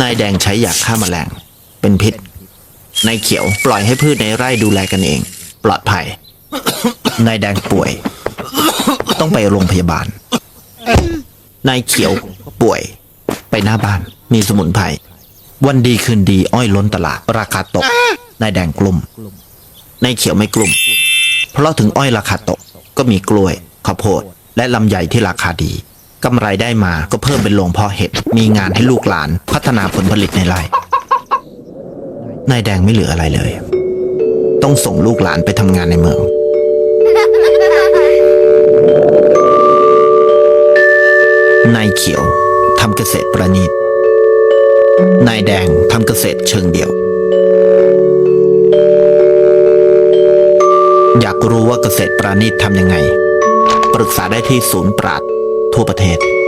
นายแดงใช้ยาฆ่าแมลง เป็นพิษ นายเขียวปล่อยให้พืชในไร่ดูแลกันเอง ปลอดภัย นายแดงป่วย ต้องไปโรงพยาบาล นายเขียวป่วย ไปหน้าบ้าน มีสมุนไพร วันดีคืนดีอ้อยล้นตลาด ราคาตก นายแดงกลุ่ม นายเขียวไม่กลุ่ม เพราะถึงอ้อยราคาตก ก็มีกล้วยข้าวโพดและลำไยที่ราคาดี กำไรได้มาก็เพิ่มเป็นโรงเพาะเห็ด มีงานให้ลูกหลาน พัฒนาผลผลิตในไร่นายแดงไม่เหลืออะไรเลย ต้องส่งลูกหลานไปทำงานในเมือง นายเขียวทำเกษตรประณีต นายแดงทำเกษตรเชิงเดี่ยว อยากรู้ว่าเกษตรประณีตทำยังไง ปรึกษาได้ที่ศูนย์ปราด ทั่วประเทศ